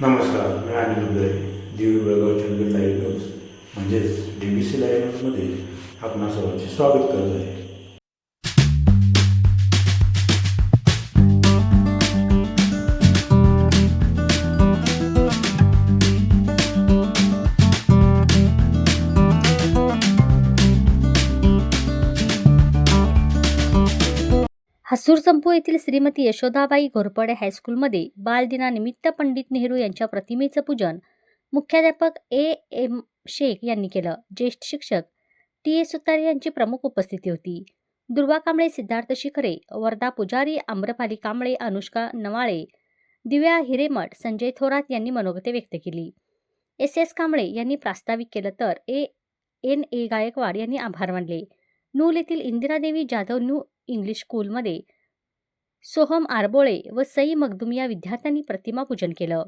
नमस्कार मी Anil Uday दिवी Belgaon Chandgad live news म्हणजेच डी बी सी लाईव्ह न्यूजमध्ये आपणा सर्वांचे स्वागत करत आहे. हसूर संपू येथील श्रीमती यशोदाबाई घोरपडे हायस्कूलमध्ये बालदिनानिमित्त पंडित नेहरू यांच्या प्रतिमेचं पूजन मुख्याध्यापक ए एम शेख यांनी केलं. ज्येष्ठ शिक्षक टी ए सुतारे यांची प्रमुख उपस्थिती होती. दुर्वा कांबळे सिद्धार्थ शिखरे वर्धा पुजारी आम्रपाली कांबळे अनुष्का नवाळे दिव्या हिरेमठ संजय थोरात यांनी मनोगते व्यक्त केली. एस एस कांबळे यांनी प्रास्ताविक केलं तर ए एन ए गायकवाड यांनी आभार मानले. नूल येथील इंदिरादेवी जाधव न्यू इंग्लिश स्कूलमध्ये सोहम आरबोळे व सई मगदुम या विद्यार्थ्यांनी प्रतिमापूजन केलं.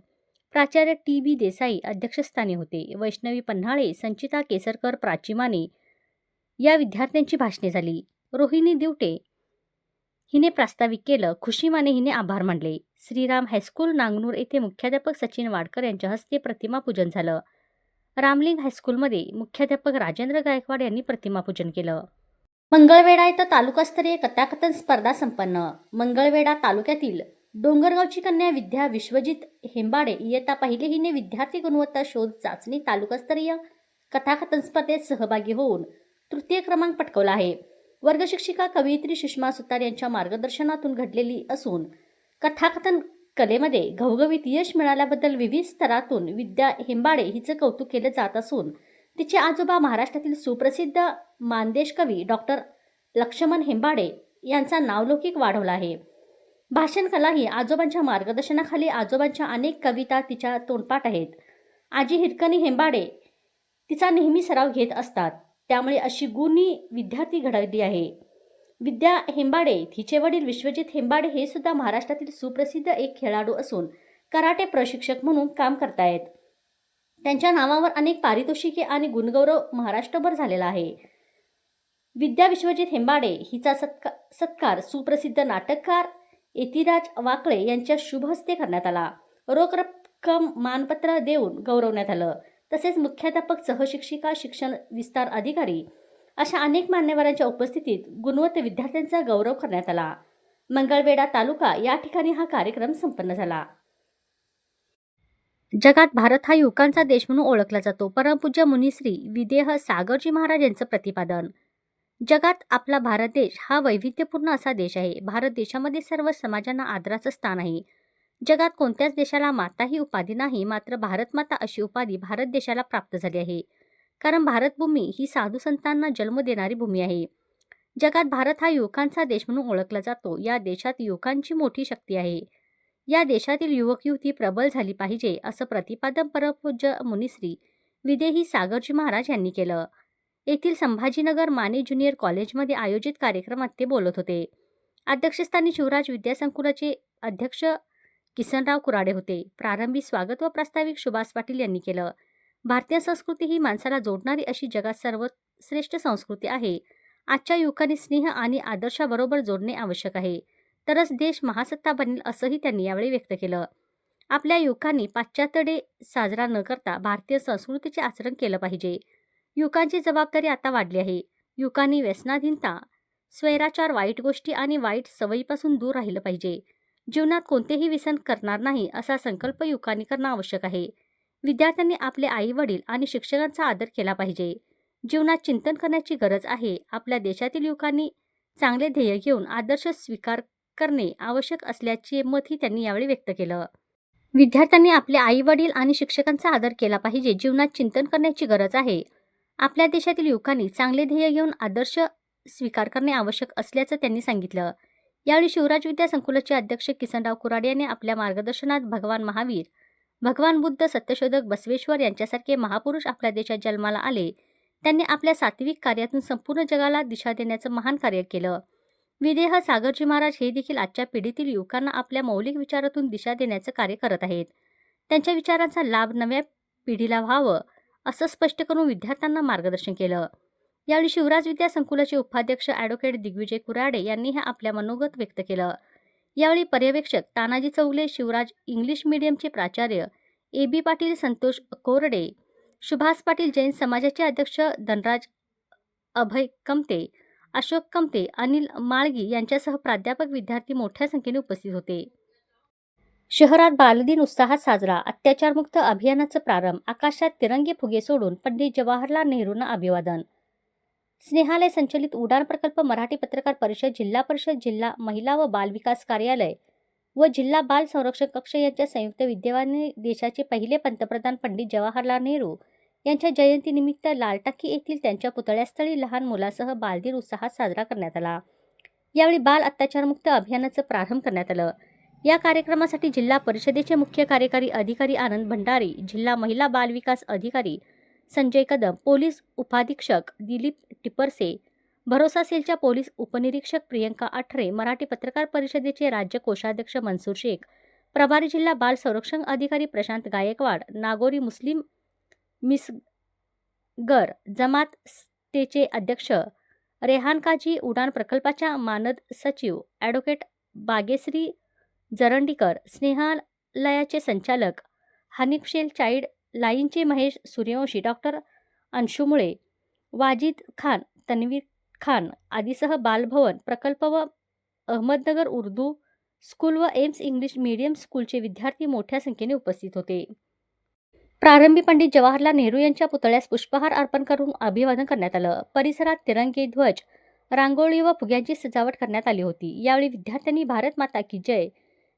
प्राचार्य टी बी देसाई अध्यक्षस्थानी होते. वैष्णवी पन्हाळे संचिता केसरकर प्राची माने या विद्यार्थ्यांची भाषणे झाली. रोहिणी दिवटे हिने प्रास्ताविक केलं. खुशी माने हिने आभार मानले. श्रीराम हायस्कूल नांगनूर येथे मुख्याध्यापक सचिन वाडकर यांच्या हस्ते प्रतिमापूजन झालं. रामलिंग हायस्कूलमध्ये मुख्याध्यापक राजेंद्र गायकवाड यांनी प्रतिमापूजन केलं. मंगळवेढा इथं तालुकास्तरीय कथाकथन स्पर्धा संपन्न. मंगळवेढा तालुक्यातील डोंगरगावची कन्या विद्या विश्वजित हेंबाडे इयत्ता पहिले हिने विद्यार्थी गुणवत्ता शोध चाचणी तालुकास्तरीय कथाकथन स्पर्धेत सहभागी होऊन तृतीय क्रमांक पटकवला आहे. वर्गशिक्षिका कवयित्री सुषमा सुतार यांच्या मार्गदर्शनातून घडलेली असून कथाकथन कलेमध्ये घवघवीत यश मिळाल्याबद्दल विविध स्तरातून विद्या हेंबाडे हिचं कौतुक केलं जात असून तिचे आजोबा महाराष्ट्रातील सुप्रसिद्ध मानदेश कवी डॉक्टर लक्ष्मण हेंबाडे यांचा नावलौकिक वाढवला आहे. भाषण कला ही आजोबांच्या मार्गदर्शनाखाली आजोबांच्या अनेक कविता तिच्या तोंडपाठ आहेत. आजी हिरकणी हेंबाडे तिचा नेहमी सराव घेत असतात. त्यामुळे अशी गुणी विद्यार्थी घडवली आहे. विद्या हेंबाडे हिचे वडील विश्वजित हेंबाडे हे सुद्धा महाराष्ट्रातील सुप्रसिद्ध एक खेळाडू असून कराटे प्रशिक्षक म्हणून काम करतायत. त्यांच्या नावावर अनेक पारितोषिके आणि गुणगौरव महाराष्ट्रभर झालेला आहे. विद्या विश्वजित हेंबाडे हिचा सत्का सत्कार सुप्रसिद्ध नाटककार एतिराज वाकळे यांच्या शुभ हस्ते करण्यात आला. रोख रक्कम मानपत्र देऊन गौरवण्यात आलं. तसेच मुख्याध्यापक सहशिक्षिका शिक्षण विस्तार अधिकारी अशा अनेक मान्यवरांच्या उपस्थितीत गुणवत्त विद्यार्थ्यांचा गौरव करण्यात आला. मंगळवेढा तालुका या ठिकाणी हा कार्यक्रम संपन्न झाला. जगात भारत हा युवकांचा देश म्हणून ओळखला जातो. परमपूज्य मुनिश्री विदेह सागरजी महाराज यांचं प्रतिपादन. जगात आपला भारत देश हा वैविध्यपूर्ण असा देश आहे. भारत देशामध्ये सर्व समाजांना आदराचं स्थान आहे. जगात कोणत्याच देशाला माता ही उपाधी नाही मात्र भारत माता अशी उपाधी भारत देशाला प्राप्त झाली आहे. कारण भारतभूमी ही साधू संतांना जन्म देणारी भूमी आहे. जगात भारत हा युवकांचा देश म्हणून ओळखला जातो. या देशात युवकांची मोठी शक्ती आहे. या देशातील युवक युवती प्रबल झाली पाहिजे असं प्रतिपादन परमपूज्य मुनिश्री विदेही सागरजी महाराज यांनी केलं. येथील संभाजीनगर माने ज्युनियर कॉलेजमध्ये आयोजित कार्यक्रमात ते बोलत होते. अध्यक्षस्थानी शिवराज विद्यासंकुलाचे अध्यक्ष किसनराव कुराडे होते. प्रारंभी स्वागत व प्रास्ताविक सुभाष पाटील यांनी केलं. भारतीय संस्कृती ही माणसाला जोडणारी अशी जगात सर्वश्रेष्ठ संस्कृती आहे. आजच्या युवकांनी स्नेह आणि आदर्शाबरोबर जोडणे आवश्यक आहे. तरच देश महासत्ता बनेल असंही त्यांनी यावेळी व्यक्त केलं. आपल्या युवकांनी पाश्चात्य डे साजरा न करता भारतीय संस्कृतीचे आचरण केलं पाहिजे. युवकांची जबाबदारी आता वाढली आहे. युवकांनी व्यसनाधीनता स्वैराचार वाईट गोष्टी आणि वाईट सवयीपासून दूर राहिलं पाहिजे. जीवनात कोणतेही व्यसन करणार नाही असा संकल्प युवकांनी करणं आवश्यक आहे. विद्यार्थ्यांनी आपले आई वडील आणि शिक्षकांचा आदर केला पाहिजे. जीवनात चिंतन करण्याची गरज आहे. आपल्या देशातील युवकांनी चांगले ध्येय घेऊन आदर्श स्वीकार करणे आवश्यक असल्याचे मतही त्यांनी यावेळी व्यक्त केलं. विद्यार्थ्यांनी आपले आई वडील आणि शिक्षकांचा आदर केला पाहिजे. जीवनात चिंतन करण्याची गरज आहे. आपल्या देशातील युवकांनी चांगले ध्येय घेऊन आदर्श स्वीकार करणे आवश्यक असल्याचं त्यांनी सांगितलं. यावेळी शिवराज विद्या संकुलाचे अध्यक्ष किसनराव कुराडे यांनी आपल्या मार्गदर्शनात भगवान महावीर भगवान बुद्ध सत्यशोधक बसवेश्वर यांच्यासारखे महापुरुष आपल्या देशात जन्माला आले. त्यांनी आपल्या सात्विक कार्यातून संपूर्ण जगाला दिशा देण्याचं महान कार्य केलं. विदेह सागरजी महाराज हे देखील आजच्या पिढीतील युवकांना आपल्या मौलिक विचारातून दिशा देण्याचं कार्य करत आहेत. त्यांच्या विचारांचा लाभ नव्या पिढीला व्हावं असं स्पष्ट करून विद्यार्थ्यांना मार्गदर्शन केलं. यावेळी शिवराज विद्या संकुलाचे उपाध्यक्ष ॲडव्होकेट दिग्विजय कुराडे यांनी हे आपल्या मनोगत व्यक्त केलं. यावेळी पर्यवेक्षक तानाजी चौगले शिवराज इंग्लिश मीडियमचे प्राचार्य ए बी पाटील संतोष कोरडे सुभाष पाटील जैन समाजाचे अध्यक्ष धनराज अभय कमते अशोक कमते अनिल माळगी यांच्यासह प्राध्यापक विद्यार्थी मोठ्या संख्येने उपस्थित होते. शहरात बालदिन उत्साहात साजरा अत्याचारमुक्त अभियानाचा प्रारंभ आकाशात तिरंगी फुगे सोडून पंडित जवाहरलाल नेहरूंना अभिवादन. स्नेहालय संचलित उडान प्रकल्प मराठी पत्रकार परिषद जिल्हा परिषद जिल्हा महिला व बाल विकास कार्यालय व जिल्हा बाल संरक्षण कक्ष यांच्या संयुक्त विद्यमाने देशाचे पहिले पंतप्रधान पंडित जवाहरलाल नेहरू यांच्या जयंतीनिमित्त लालटाकी येथील त्यांच्या पुतळ्यास्थळी लहान मुलासह बालदिन उत्साहात साजरा करण्यात आला. यावेळी बाल अत्याचारमुक्त अभियानाचं प्रारंभ करण्यात आलं. या कार्यक्रमासाठी जिल्हा परिषदेचे मुख्य कार्यकारी अधिकारी आनंद भंडारी जिल्हा महिला बाल विकास अधिकारी संजय कदम पोलीस उपाधीक्षक दिलीप टिपरसे भरोसा सेलच्या पोलीस उपनिरीक्षक प्रियंका आठरे मराठी पत्रकार परिषदेचे राज्य कोषाध्यक्ष मनसूर शेख प्रभारी जिल्हा बाल संरक्षण अधिकारी प्रशांत गायकवाड नागोरी मुस्लिम मिसगर जमात तेचे अध्यक्ष रेहानकाजी उडान प्रकल्पाच्या मानद सचिव ॲडव्होकेट बागेश्री जरंडीकर स्नेहालयाचे संचालक हनीफ चाईल्ड लाईनचे महेश सूर्यवंशी डॉक्टर अंशुमुळे वाजिद खान तन्वीर खान आदीसह बालभवन प्रकल्प व अहमदनगर उर्दू स्कूल व एम्स इंग्लिश मीडियम स्कूलचे विद्यार्थी मोठ्या संख्येने उपस्थित होते. प्रारंभी पंडित जवाहरलाल नेहरू यांच्या पुतळ्यास पुष्पहार अर्पण करून अभिवादन करण्यात आलं. परिसरात तिरंगी ध्वज रांगोळी व फुग्यांची सजावट करण्यात आली होती. यावेळी विद्यार्थ्यांनी भारत माता की जय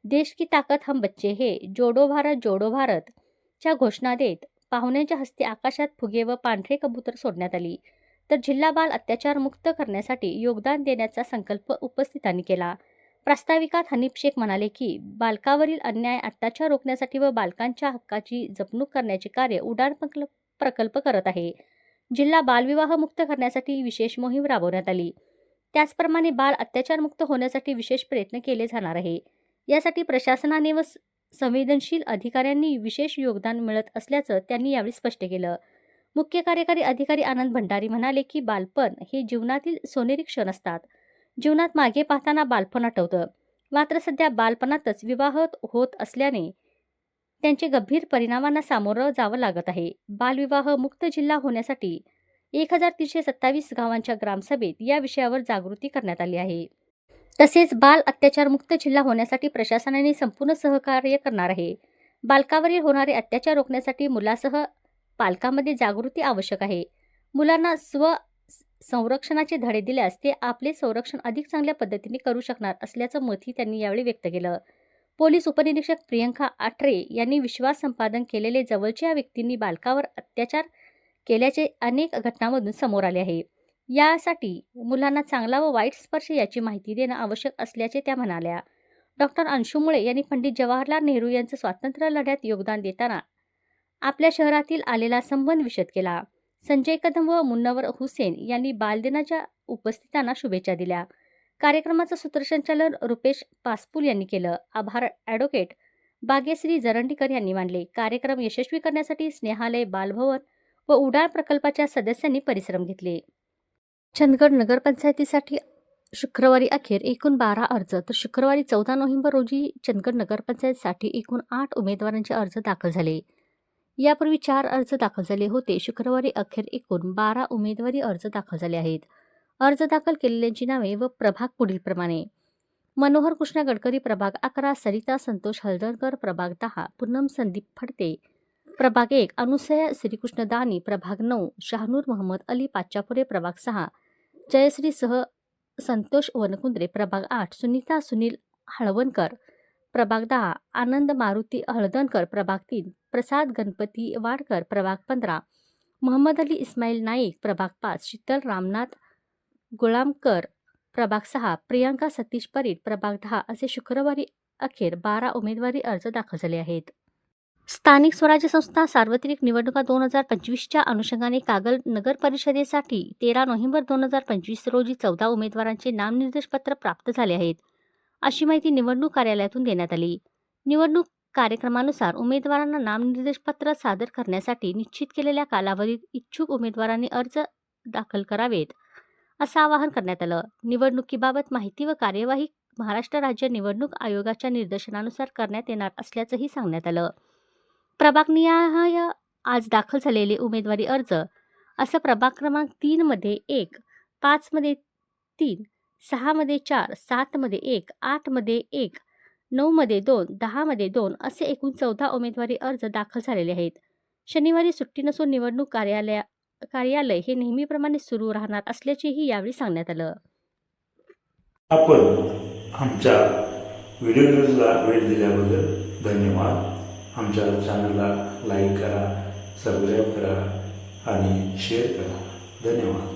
देश की ताकत हम बच्चे हे जोडो भारत जोडो भारत च्या घोषणा देत पाहुण्यांच्या हस्ते आकाशात फुगे व पांढरे कबूतर सोडण्यात आली. तर जिल्हा बाल अत्याचार मुक्त करण्यासाठी योगदान देण्याचा संकल्प उपस्थितांनी केला. प्रास्ताविकात हनीफ शेख म्हणाले की बालकावरील अन्याय अत्याचार रोखण्यासाठी व बालकांच्या हक्काची जपणूक करण्याचे कार्य उडान प्रकल्प प्रकल्प करत आहे. जिल्हा बालविवाह मुक्त करण्यासाठी विशेष मोहीम राबवण्यात आली. त्याचप्रमाणे बाल अत्याचारमुक्त होण्यासाठी विशेष प्रयत्न केले जाणार आहे. यासाठी प्रशासनाने व संवेदनशील अधिकाऱ्यांनी विशेष योगदान मिळत असल्याचं त्यांनी यावेळी स्पष्ट केलं. मुख्य कार्यकारी अधिकारी आनंद भंडारी म्हणाले की बालपण हे जीवनातील सोनेरी क्षण असतात. जीवनात मागे पाहताना बालपण आठवतं मात्र सध्या बालपणातच विवाह होत असल्याने त्यांचे गंभीर परिणामांना सामोरं जावं लागत आहे. बालविवाह मुक्त जिल्हा होण्यासाठी एक हजार तीनशे सत्तावीस गावांच्या ग्रामसभेत या विषयावर जागृती करण्यात आली आहे. तसेच बाल अत्याचार मुक्त जिल्हा होण्यासाठी प्रशासनाने संपूर्ण सहकार्य करणार आहे. बालकावरील होणारे अत्याचार रोखण्यासाठी मुलासह पालकामध्ये जागृती आवश्यक आहे. मुलांना स्व संरक्षणाचे धडे दिल्यास ते आपले संरक्षण अधिक चांगल्या पद्धतीने करू शकणार असल्याचं मतही त्यांनी यावेळी व्यक्त केलं. पोलीस उपनिरीक्षक प्रियंका आठरे यांनी विश्वास संपादन केलेले जवळच्या व्यक्तींनी बालकावर अत्याचार केल्याचे अनेक घटनांमधून समोर आले आहे. यासाठी मुलांना चांगला व वाईट स्पर्श याची माहिती देणं आवश्यक असल्याचे त्या म्हणाल्या. डॉक्टर अंशुमुळे यांनी पंडित जवाहरलाल नेहरू यांचं स्वातंत्र्य लढ्यात योगदान देताना आपल्या शहरातील आलेला संबंध विशद केला. संजय कदम व मुन्नवर हुसेन यांनी बालदिनाच्या उपस्थितांना शुभेच्छा दिल्या. कार्यक्रमाचं सूत्रसंचालन रुपेश पासपूल यांनी केलं. आभार ॲडव्होकेट बागेश्री जरंडीकर यांनी मानले. कार्यक्रम यशस्वी करण्यासाठी स्नेहालय बालभवन व उडाळ प्रकल्पाच्या सदस्यांनी परिश्रम घेतले. चंदगड नगरपंचायतीसाठी शुक्रवारी अखेर एकूण बारा अर्ज तर शुक्रवारी चौदा नोव्हेंबर रोजी चंदगड नगरपंचायतीसाठी एकूण आठ उमेदवारांचे अर्ज दाखल झाले. यापूर्वी चार अर्ज दाखल झाले होते. शुक्रवारी अखेर एकूण बारा उमेदवारी अर्ज दाखल झाले आहेत. अर्ज दाखल केलेल्यांची नावे व प्रभाग पुढीलप्रमाणे मनोहर कृष्णा गडकरी प्रभाग अकरा सरिता संतोष हलदरकर प्रभाग दहा पूनम संदीप फडते प्रभाग एक अनुसया श्रीकृष्ण दानी प्रभाग नऊ शहानूर मोहम्मद अली पाचापुरे प्रभाग सहा जयश्री सह संतोष वनकुंद्रे प्रभाग आठ सुनीता सुनील हळवणकर प्रभाग दहा आनंद मारुती हळदणकर प्रभाग तीन प्रसाद गणपती वाडकर प्रभाग पंधरा मोहम्मद अली इस्माईल नाईक प्रभाग पाच शीतल रामनाथ गुळामकर प्रभाग सहा प्रियांका सतीश परीट प्रभाग दहा असे शुक्रवारी अखेर बारा उमेदवारी अर्ज दाखल झाले आहेत. स्थानिक स्वराज्य संस्था सार्वत्रिक निवडणुका दोन हजार पंचवीसच्या अनुषंगाने कागल नगर परिषदेसाठी तेरा नोव्हेंबर दोन हजार पंचवीस रोजी चौदा उमेदवारांचे नामनिर्देशपत्र प्राप्त झाले आहेत. अशी माहिती निवडणूक कार्यालयातून देण्यात आली. निवडणूक कार्यक्रमानुसार उमेदवारांना नामनिर्देशपत्र सादर करण्यासाठी निश्चित केलेल्या कालावधीत इच्छुक उमेदवारांनी अर्ज दाखल करावेत असं आवाहन करण्यात आलं. निवडणुकीबाबत माहिती व कार्यवाही महाराष्ट्र राज्य निवडणूक आयोगाच्या निर्देशनानुसार करण्यात येणार असल्याचंही सांगण्यात आलं. प्रभागनिहाय आज दाखल झालेले उमेदवारी अर्ज असं प्रभाग क्रमांक तीनमध्ये एक पाचमध्ये तीन सहामध्ये चार सातमध्ये एक आठमध्ये एक नऊमध्ये दोन दहामध्ये दोन असे एकूण चौदा उमेदवारी अर्ज दाखल झालेले आहेत. शनिवारी सुट्टी नसून निवडणूक कार्यालया कार्यालय हे नेहमीप्रमाणे सुरू राहणार असल्याचेही यावेळी सांगण्यात आलं. आपण आमच्या व्हिडिओ न्यूजला वेळ दिल्याबद्दल धन्यवाद. आमच्या चॅनलला लाईक करा सबस्क्राईब करा आणि शेअर करा. धन्यवाद.